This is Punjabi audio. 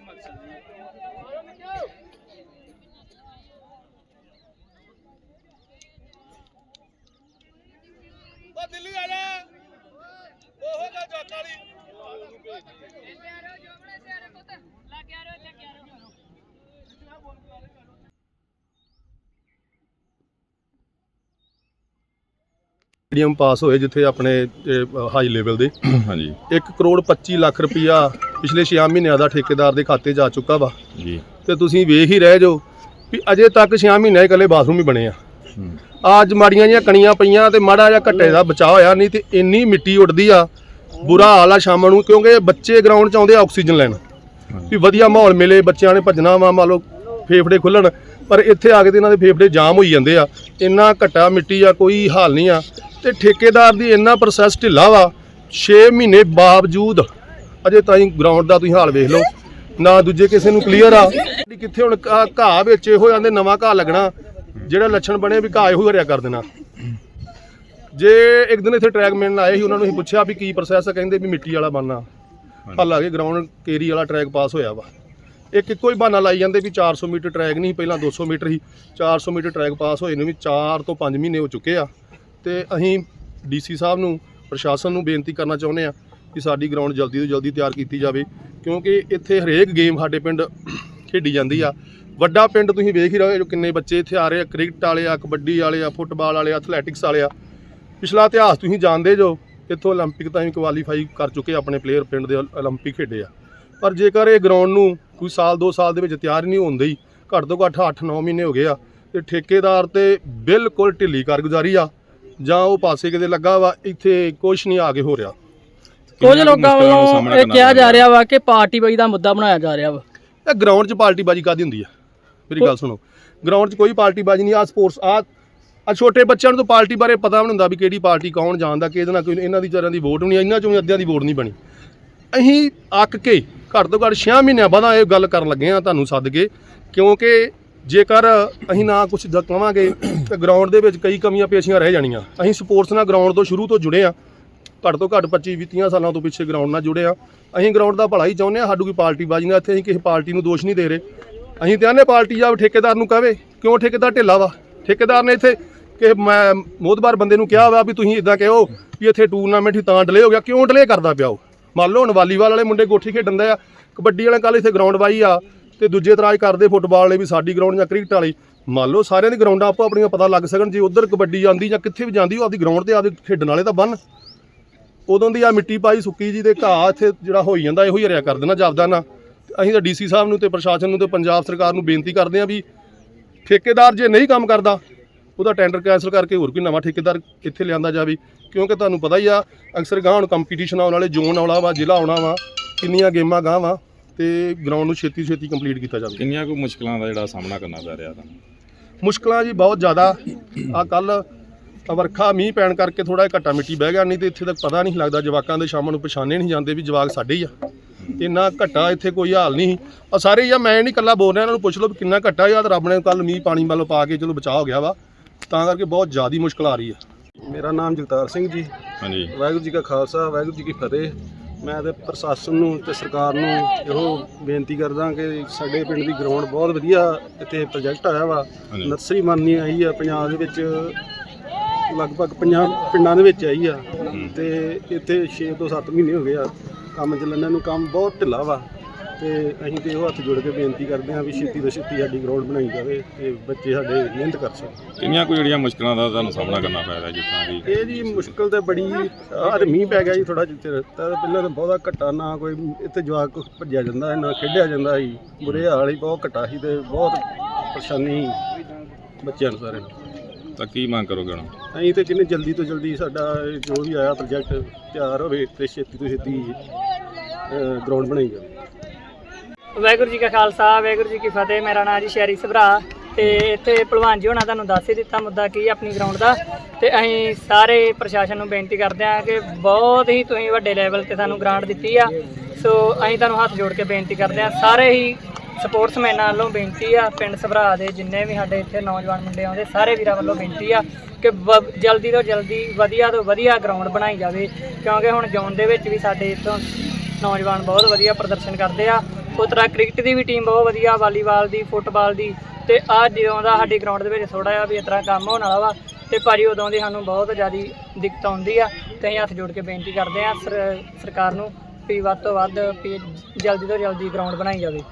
problema al salir. Medium pass ਹੋਏ ਜਿੱਥੇ ਆਪਣੇ ਹਾਈ ਲੈਵਲ ਦੇ। ਹਾਂਜੀ। 1 ਕਰੋੜ 25 ਲੱਖ ਰੁਪਇਆ ਪਿਛਲੇ 6 ਮਹੀਨਿਆਂ ਦਾ ਠੇਕੇਦਾਰ ਦੇ ਖਾਤੇ 'ਚ ਆ ਚੁੱਕਾ ਵਾ। ਜੀ। ਤੇ ਤੁਸੀਂ ਵੇਖ ਹੀ ਰਹਿ ਜੋ ਵੀ ਅਜੇ ਤੱਕ 6 ਮਹੀਨਿਆਂ 'ਚ ਇਕੱਲੇ ਬਾਥਰੂਮ ਹੀ ਬਣੇ ਆ। ਅੱਜ ਮਾੜੀਆਂ ਜੀਆਂ ਕਣੀਆਂ ਪਈਆਂ ਤੇ ਮਾੜਾ ਜਿਹਾ ਘੱਟੇ ਦਾ ਬਚਾਅ ਹੋਇਆ ਨਹੀਂ ਤੇ ਇੰਨੀ ਮਿੱਟੀ ਉੱਡਦੀ ਆ ਬੁਰਾ ਹਾਲ ਆ ਸ਼ਾਮ ਨੂੰ ਕਿਉਂਕਿ ਬੱਚੇ ਗਰਾਊਂਡ 'ਚ ਆਉਂਦੇ ਆ ਆਕਸੀਜਨ ਲੈਣ। ਵੀ ਵਧੀਆ ਮਾਹੌਲ ਮਿਲੇ ਬੱਚਿਆਂ ਨੇ ਭੱਜਣਾ ਵਾ ਮੰਨ ਲਓ ਫੇਫੜੇ ਖੁੱਲਣ ਪਰ ਇੱਥੇ ਆ ਕੇ ਤੇ ਇਹਨਾਂ ਦੇ ਫੇਫੜੇ ਜਾਮ ਹੋਈ ਜਾਂਦੇ ਆ। ਇੰਨਾ ਘਟਾ ਮਿੱਟੀ ਆ ਕੋਈ ਹਾਲ ਨਹੀਂ ਆ। ਤੇ ਠੇਕੇਦਾਰ ਦੀ ਇੰਨਾ ਪ੍ਰੋਸੈਸ ਢਿੱਲਾ ਵਾ 6 ਮਹੀਨੇ ਬਾਵਜੂਦ ਅਜੇ ਤਾਈਂ ਗਰਾਊਂਡ ਦਾ ਤੁਸੀਂ ਹਾਲ ਵੇਖ ਲਓ ਨਾ ਦੂਜੇ ਕਿਸੇ ਨੂੰ ਕਲੀਅਰ ਆ ਕਿੱਥੇ ਹੁਣ ਘਾਹ- ਵਿੱਚ ਇਹੋ ਜਾਂਦੇ ਨਵਾਂ ਘਾਹ ਲੱਗਣਾ ਜਿਹੜਾ ਲੱਛਣ ਬਣੇ ਵੀ ਘਾਹ ਇਹੋ ਹਰਿਆ ਕਰ ਦੇਣਾ। ਜੇ ਇੱਕ ਦਿਨ ਇੱਥੇ ਟਰੈਕ ਮੈਨ ਆਏ ਸੀ ਉਹਨਾਂ ਨੂੰ ਅਸੀਂ ਪੁੱਛਿਆ ਵੀ ਕੀ ਪ੍ਰੋਸੈਸ ਆ ਕਹਿੰਦੇ ਵੀ ਮਿੱਟੀ ਵਾਲਾ ਬਣਨਾ ਹਾਲਾਂਕਿ ਗਰਾਊਂਡ ਕੇਰੀ ਵਾਲਾ ਟਰੈਕ ਪਾਸ ਹੋਇਆ ਵਾ। ਇੱਕ ਇੱਕੋ ਹੀ ਬਹਾਨਾ ਲਾਈ ਜਾਂਦੇ ਵੀ 400 ਮੀਟਰ ਟਰੈਕ ਨਹੀਂ ਪਹਿਲਾਂ 200 ਮੀਟਰ ਹੀ 400 ਮੀਟਰ ਟਰੈਕ ਪਾਸ ਹੋਏ ਨੂੰ ਵੀ 4 ਤੋਂ 5 ਮਹੀਨੇ ਹੋ ਚੁੱਕੇ ਆ। ਤੇ ਅਸੀਂ ਡੀਸੀ ਸਾਹਿਬ ਨੂੰ ਪ੍ਰਸ਼ਾਸਨ ਨੂੰ ਬੇਨਤੀ ਕਰਨਾ ਚਾਹੁੰਦੇ ਆ ਕਿ ਸਾਡੀ ਗਰਾਊਂਡ ਜਲਦੀ ਤੋਂ ਜਲਦੀ ਤਿਆਰ ਕੀਤੀ ਜਾਵੇ ਕਿਉਂਕਿ ਇੱਥੇ ਹਰੇਕ ਗੇਮ ਸਾਡੇ ਪਿੰਡ ਖੇਡੀ ਜਾਂਦੀ ਆ ਵੱਡਾ ਪਿੰਡ ਤੁਸੀਂ ਵੇਖ ਹੀ ਰਹੇ ਹੋ ਜੋ ਕਿੰਨੇ ਬੱਚੇ ਇੱਥੇ ਆ ਰਹੇ ਆ ਕ੍ਰਿਕਟ ਵਾਲੇ ਆ ਕਬੱਡੀ ਵਾਲੇ ਆ ਫੁੱਟਬਾਲ ਵਾਲੇ ਆ ਐਥਲੈਟਿਕਸ ਵਾਲੇ ਆ ਪਿਛਲਾ ਇਤਿਹਾਸ ਤੁਸੀਂ ਜਾਣਦੇ ਜੋ ਇੱਥੋਂ 올림픽 ਤਾਈਂ ਕੁਆਲੀਫਾਈ ਕਰ ਚੁੱਕੇ ਆਪਣੇ ਪਲੇਅਰ ਪਿੰਡ ਦੇ 올림픽 ਖੇਡੇ ਆ ਪਰ ਜੇਕਰ ਇਹ ਗਰਾਊਂਡ ਨੂੰ ਕੋਈ ਸਾਲ 2 ਸਾਲ ਦੇ ਵਿੱਚ ਤਿਆਰ ਨਹੀਂ ਹੁੰਦੇ ਹੀ ਘੱਟ ਤੋਂ ਘੱਟ 8-9 ਮਹੀਨੇ ਹੋ ਗਏ ਆ ਤੇ ਠੇਕੇਦਾਰ ਤੇ ਬਿਲਕੁਲ ਢਿੱਲੀ ਕਾਰਗੁਜ਼ਾਰੀ ਆ ਜਾਂ ਉਹ ਪਾਸੇ ਕਿਤੇ ਲੱਗਾ ਵਾ ਇੱਥੇ ਕੁਝ ਨਹੀਂ ਆ ਕੇ ਹੋ ਰਿਹਾ। ਕੁਝ ਲੋਕਾਂ ਵੱਲੋਂ ਇਹ ਕਿਹਾ ਜਾ ਰਿਹਾ ਵਾ ਕਿ ਪਾਰਟੀ ਬਾਈ ਦਾ ਮੁੱਦਾ ਬਣਾਇਆ ਜਾ ਰਿਹਾ ਵਾ। ਇਹ ਗਰਾਊਂਡ 'ਚ ਪਾਰਟੀਬਾਜ਼ੀ ਕਾਦੀ ਹੁੰਦੀ ਆ? ਮੇਰੀ ਗੱਲ ਸੁਣੋ। ਗਰਾਊਂਡ 'ਚ ਕੋਈ ਪਾਰਟੀਬਾਜ਼ੀ ਨਹੀਂ ਆ ਸਪੋਰਟਸ ਆ ਆ ਛੋਟੇ ਬੱਚਿਆਂ ਨੂੰ ਤਾਂ ਪਾਰਟੀ ਬਾਰੇ ਪਤਾ ਵੀ ਨਹੀਂ ਹੁੰਦਾ ਵੀ ਕਿਹੜੀ ਪਾਰਟੀ ਕੌਣ ਜਾਣਦਾ ਕਿਹਦੇ ਨਾਲ ਕੋਈ ਇਹਨਾਂ ਦੀ ਜਰਾਂ ਦੀ ਵੋਟ ਨਹੀਂ ਇਹਨਾਂ ਚੋਂ ਵੀ ਅੱਧਿਆਂ ਦੀ ਵੋਟ ਨਹੀਂ ਬਣੀ। ਅਸੀਂ ਅੱਕ ਕੇ ਘੱਟ ਤੋਂ ਘੱਟ 6 ਮਹੀਨਿਆਂ ਬਾਅਦ ਇਹ ਗੱਲ ਕਰਨ ਲੱਗੇ ਆ ਤੁਹਾਨੂੰ ਸੱਦ ਕੇ ਕਿਉਂਕਿ ਜੇਕਰ ਅਸੀਂ ਨਾ ਕੁਝ ਕਵਾਂਗੇ, ਤੇ ਗਰਾਊਂਡ ਦੇ ਵਿੱਚ ਕਈ ਕਮੀਆਂ ਪੇਸ਼ੀਆਂ ਰਹਿ ਜਾਣੀਆਂ। ਅਸੀਂ ਸਪੋਰਟਸ ਨਾਲ ਗਰਾਊਂਡ ਤੋਂ ਸ਼ੁਰੂ ਤੋਂ ਜੁੜੇ ਆ ਘੱਟ ਤੋਂ ਘੱਟ 25 30 ਸਾਲਾਂ ਤੋਂ ਪਿੱਛੇ ਗਰਾਊਂਡ ਨਾਲ ਜੁੜੇ ਆ ਅਸੀਂ ਗਰਾਊਂਡ ਦਾ ਭਲਾ ਹੀ ਚਾਹੁੰਦੇ ਆ ਸਾਡੂ ਕੋਈ ਪਾਰਟੀ ਬਾਜੀ ਨਾਲ ਇੱਥੇ ਅਸੀਂ ਕਿਸੇ ਪਾਰਟੀ ਨੂੰ ਦੋਸ਼ ਨਹੀਂ ਦੇ ਰਹੇ। ਅਸੀਂ ਤੇ ਆਨੇ ਪਾਰਟੀ ਜਾ ਠੇਕੇਦਾਰ ਨੂੰ ਕਹਵੇ, ਕਿਉਂ ਠੇਕੇਦਾਰ ਢਿੱਲਾ ਵਾ? ਠੇਕੇਦਾਰ ਨੇ ਇੱਥੇ ਕਿ ਮੈਂ ਮੋਦਬਾਰ ਬੰਦੇ ਨੂੰ ਕਿਹਾ ਵਾ ਵੀ ਤੁਸੀਂ ਇਦਾਂ ਕਹੋ ਵੀ ਇੱਥੇ ਟੂਰਨਾਮੈਂਟ ਹੀ ਤਾਂ ਡਿਲੇ ਹੋ ਗਿਆ। ਕਿਉਂ ਡਿਲੇ ਕਰਦਾ ਪਿਆ ਉਹ? ਮੰਨ ਲਓ ਹੁਣ ਵਾਲੀਬਾਲ ਵਾਲੇ ਮੁੰਡੇ ਗੋਠੀ ਖੇਡਣ ਦਾ ਆ, ਕਬੱਡੀ ਵਾਲੇ ਕੱਲ ਇੱਥੇ ਗਰਾਊਂਡ ਵਾਈ ਆ। ਤੇ ਦੂਜੇ ਇਤਰਾਜ਼ ਕਰਦੇ ਫੁੱਟਬਾਲ ਵਾਲੇ ਵੀ ਸਾਡੀ ਗਰਾਊਂਡ ਜਾਂ ਕ੍ਰਿਕਟ ਵਾਲੀ। ਮੰਨ ਲਓ ਸਾਰਿਆਂ ਦੀ ਗਰਾਊਂਡਾਂ ਆਪੋ ਆਪਣੀਆਂ ਪਤਾ ਲੱਗ ਸਕਣ, ਜੇ ਉਧਰ ਕਬੱਡੀ ਜਾਂਦੀ ਜਾਂ ਕਿੱਥੇ ਵੀ ਜਾਂਦੀ, ਉਹ ਆਪਦੀ ਗਰਾਊਂਡ ਤੇ ਆਪਦੇ ਖੇਡਣ ਵਾਲੇ ਤਾਂ ਬੰਨ। ਉਦੋਂ ਦੀ ਆ ਮਿੱਟੀ ਪਾਈ ਸੁੱਕੀ ਜੀ ਦੇ ਘਾਹ ਇੱਥੇ ਜਿਹੜਾ ਹੋਈ ਜਾਂਦਾ, ਇਹੋ ਹੀ ਹਰਿਆ ਕਰ ਦੇਣਾ ਜਾਪਦਾ ਨਾ। ਤੇ ਅਸੀਂ ਤਾਂ ਡੀਸੀ ਸਾਹਿਬ ਨੂੰ ਤੇ ਪ੍ਰਸ਼ਾਸਨ ਨੂੰ ਤੇ ਪੰਜਾਬ ਸਰਕਾਰ ਨੂੰ ਬੇਨਤੀ ਕਰਦੇ ਆ ਵੀ ਠੇਕੇਦਾਰ ਜੇ ਨਹੀਂ ਕੰਮ ਕਰਦਾ, ਉਹਦਾ ਟੈਂਡਰ ਕੈਂਸਲ ਕਰਕੇ ਹੋਰ ਕੋਈ ਨਵਾਂ ਠੇਕੇਦਾਰ ਇੱਥੇ ਲਿਆਂਦਾ ਜਾਵੇ। ਕਿਉਂਕਿ ਤੁਹਾਨੂੰ ਪਤਾ ਹੀ ਆ, ਅਕਸਰ ਗਾਹ ਹੁਣ ਕੰਪੀਟੀਸ਼ਨ ਆਉਣ ਵਾਲੇ, ਜ਼ੋਨ ਆਉਣਾ ਵਾ, ਜ਼ਿਲ੍ਹਾ ਆਉਣਾ ਵਾ, ਕਿੰਨੀਆਂ ਗੇਮਾਂ ਗਾਹ ਵਾ। ਤੇ ਗਰਾਊਂਡ ਨੂੰ ਛੇਤੀ ਛੇਤੀ ਕੰਪਲੀਟ ਕੀਤਾ ਜਾਵੇ। ਕਿੰਨੀਆਂ ਕੁ ਮੁਸ਼ਕਲਾਂ ਦਾ ਜਿਹੜਾ ਸਾਹਮਣਾ ਕਰਨਾ ਪੈ ਰਿਹਾ ਤੁਹਾਨੂੰ? ਮੁਸ਼ਕਲਾਂ ਜੀ ਬਹੁਤ ਜ਼ਿਆਦਾ। ਆ ਕੱਲ ਵਰਖਾ ਮੀਂਹ ਪੈਣ ਕਰਕੇ ਥੋੜਾ ਜਿਹਾ ਘੱਟਾ ਮਿੱਟੀ ਬਹਿ ਗਿਆ ਨਹੀਂ ਤੇ ਇੱਥੇ ਤੱਕ ਪਤਾ ਨਹੀਂ ਲੱਗਦਾ ਜਵਾਕਾਂ ਦੇ ਸ਼ਾਮਾਂ ਨੂੰ ਪਛਾਣੇ ਨਹੀਂ ਜਾਂਦੇ ਵੀ ਜਵਾਕ ਸਾਡੇ ਹੀ ਆ। ਇੰਨਾ ਘੱਟਾ ਇੱਥੇ ਕੋਈ ਹਾਲ ਨਹੀਂ। ਆ ਸਾਰੇ ਆ ਮੈਂ ਨਹੀਂ ਇਕੱਲਾ ਬੋਲ ਰਿਹਾ ਇਹਨਾਂ ਨੂੰ ਪੁੱਛ ਲਓ ਵੀ ਕਿੰਨਾ ਘੱਟਾ ਯਾਦ ਰੱਬ ਨੇ ਕੱਲ ਮੀਂਹ ਪਾਣੀ ਵੱਲੋਂ ਪਾ ਕੇ ਚਲੋ ਬਚਾਅ ਹੋ ਗਿਆ ਵਾ। ਤਾਂ ਕਰਕੇ ਬਹੁਤ ਜ਼ਿਆਦੀ ਮੁਸ਼ਕਲ ਆ ਰਹੀ ਆ। ਮੇਰਾ ਨਾਮ ਜਗਤਾਰ ਸਿੰਘ ਜੀ। ਹਾਂਜੀ। ਵਾਹਿਗੁਰੂ ਜੀ ਕਾ ਖਾਲਸਾ ਵਾਹਿਗੁਰੂ ਜੀ ਕੀ ਫਤਿਹ। ਮੈਂ ਤੇ ਪ੍ਰਸ਼ਾਸਨ ਨੂੰ ਤੇ ਸਰਕਾਰ ਨੂੰ ਇਹੋ ਬੇਨਤੀ ਕਰਦਾ ਕਿ ਸਾਡੇ ਪਿੰਡ ਦੀ ਗਰਾਊਂਡ ਬਹੁਤ ਵਧੀਆ ਇੱਥੇ ਪ੍ਰੋਜੈਕਟ ਆਇਆ ਵਾ। ਨਰਸਰੀ ਮੰਨੀ ਆਈ ਆ ਪੰਜਾਬ ਦੇ ਵਿੱਚ ਲਗਭਗ ਪੰਜਾਬ ਪਿੰਡਾਂ ਦੇ ਵਿੱਚ ਆਈ ਆ। ਤੇ ਇੱਥੇ 6 ਤੋਂ 7 ਮਹੀਨੇ ਹੋ ਗਏ ਆ। ਕੰਮ ਚੱਲਣ ਨੂੰ ਕੰਮ ਬਹੁਤ ਢਿੱਲਾ ਵਾ। ਤੇ ਅਸੀਂ ਤੇ ਇਹੋ ਹੱਥ ਜੋੜ ਕੇ ਬੇਨਤੀ ਕਰਦੇ ਹਾਂ ਵੀ ਛੇਤੀ ਤੋਂ ਛੇਤੀ ਸਾਡੀ ਗਰਾਊਂਡ ਬਣਾਈ ਜਾਵੇ ਤੇ ਬੱਚੇ ਸਾਡੇ ਮਿਹਨਤ ਕਰ ਸਕਣ। ਕਿੰਨੀਆਂ ਕੁ ਜਿਹੜੀਆਂ ਮੁਸ਼ਕਲਾਂ ਦਾ ਤੁਹਾਨੂੰ ਸਾਹਮਣਾ ਕਰਨਾ ਪੈ ਰਿਹਾ ਤਰ੍ਹਾਂ ਕਿ ਇਹ ਜੀ ਮੁਸ਼ਕਲ ਤਾਂ ਬੜੀ ਆਹ ਮੀਂਹ ਪੈ ਗਿਆ ਜੀ ਥੋੜਾ ਚਿਰ। ਤਾਂ ਪਹਿਲਾਂ ਤਾਂ ਬਹੁਤਾ ਘੱਟਾ ਨਾ ਕੋਈ ਇੱਥੇ ਜਵਾਕ ਭੱਜਿਆ ਜਾਂਦਾ ਨਾ ਖੇਡਿਆ ਜਾਂਦਾ ਸੀ। ਬੁਰੇ ਹਾਲ ਹੀ ਬਹੁਤ ਘੱਟਾ ਸੀ ਤੇ ਬਹੁਤ ਪਰੇਸ਼ਾਨੀ ਬੱਚਿਆਂ ਨੂੰ ਸਾਰਿਆਂ ਨੂੰ। ਤਾਂ ਕੀ ਮੰਗ ਕਰੋਗੇ ਹੁਣ? ਅਸੀਂ ਤੇ ਕਿੰਨੇ ਜਲਦੀ ਤੋਂ ਜਲਦੀ ਸਾਡਾ ਜੋ ਵੀ ਆਇਆ ਪ੍ਰੋਜੈਕਟ ਤਿਆਰ ਹੋਵੇ ਤੇ ਛੇਤੀ ਤੋਂ ਛੇਤੀ ਗਰਾਊਂਡ ਬਣਾਈ ਜਾਵੇ। ਵਾਹਿਗੁਰੂ ਜੀ ਕਾ ਖਾਲਸਾ, ਵਾਹਿਗੁਰੂ ਜੀ ਕੀ ਫਤਿਹ। ਮੇਰਾ ਨਾਮ ਜੀ ਸ਼ੈਰੀ ਸਭਰਾ ਤੇ ਇੱਥੇ ਭਲਵਾਨ ਜੀ ਹੋਣਾ ਤੁਹਾਨੂੰ ਦੱਸ ਹੀ ਦਿੱਤਾ ਮੁੱਦਾ ਕੀ ਆਪਣੀ ਗਰਾਊਂਡ ਦਾ। ਤੇ ਅਸੀਂ ਸਾਰੇ ਪ੍ਰਸ਼ਾਸਨ ਨੂੰ ਬੇਨਤੀ ਕਰਦੇ ਹਾਂ ਕਿ ਬਹੁਤ ਹੀ ਤੁਸੀਂ ਵੱਡੇ ਲੈਵਲ ਤੇ ਸਾਨੂੰ ਗ੍ਰਾਂਟ ਦਿੱਤੀ ਆ। ਸੋ ਅਸੀਂ ਤੁਹਾਨੂੰ ਹੱਥ ਜੋੜ ਕੇ ਬੇਨਤੀ ਕਰਦੇ ਹਾਂ। ਸਾਰੇ ਹੀ ਸਪੋਰਟਸਮੈਨਾਂ ਵੱਲੋਂ ਬੇਨਤੀ ਆ, ਪਿੰਡ ਸਭਰਾ ਦੇ ਜਿੰਨੇ ਵੀ ਸਾਡੇ ਇੱਥੇ ਨੌਜਵਾਨ ਮੁੰਡੇ ਆਉਂਦੇ, ਸਾਰੇ ਵੀਰਾਂ ਵੱਲੋਂ ਬੇਨਤੀ ਆ ਕਿ ਵ- ਜਲਦੀ ਤੋਂ ਜਲਦੀ ਵਧੀਆ ਤੋਂ ਵਧੀਆ ਗਰਾਊਂਡ ਬਣਾਈ ਜਾਵੇ। ਕਿਉਂਕਿ ਹੁਣ ਜ਼ੋਨ ਦੇ ਵਿੱਚ ਵੀ ਸਾਡੇ ਇੱਥੋਂ ਨੌਜਵਾਨ ਬਹੁਤ ਵਧੀਆ ਪ੍ਰਦਰਸ਼ਨ ਕਰਦੇ ਆ। ਉਸ ਤਰ੍ਹਾਂ ਕ੍ਰਿਕਟ ਦੀ ਵੀ ਟੀਮ ਬਹੁਤ ਵਧੀਆ, ਵਾਲੀਬਾਲ ਦੀ, ਫੁੱਟਬਾਲ ਦੀ। ਤੇ ਆ ਜਦੋਂ ਦਾ ਸਾਡੀ ਗਰਾਊਂਡ ਦੇ ਵਿੱਚ ਥੋੜਾ ਜਿਹਾ ਵੀ ਇਸ ਤਰ੍ਹਾਂ ਕੰਮ ਹੋਣ ਵਾਲਾ ਵਾ, ਤੇ ਭਾਜੀ ਉਦੋਂ ਦੀ ਸਾਨੂੰ ਬਹੁਤ ਜ਼ਿਆਦੀ ਦਿੱਕਤ ਆਉਂਦੀ ਆ। ਤੇ ਅਸੀਂ ਹੱਥ ਜੋੜ ਕੇ ਬੇਨਤੀ ਕਰਦੇ ਆ ਸਰਕਾਰ ਨੂੰ ਵੀ ਵੱਧ ਤੋਂ ਵੱਧ ਵੀ ਜਲਦੀ ਤੋਂ ਜਲਦੀ ਗਰਾਊਂਡ ਬਣਾਈ ਜਾਵੇ।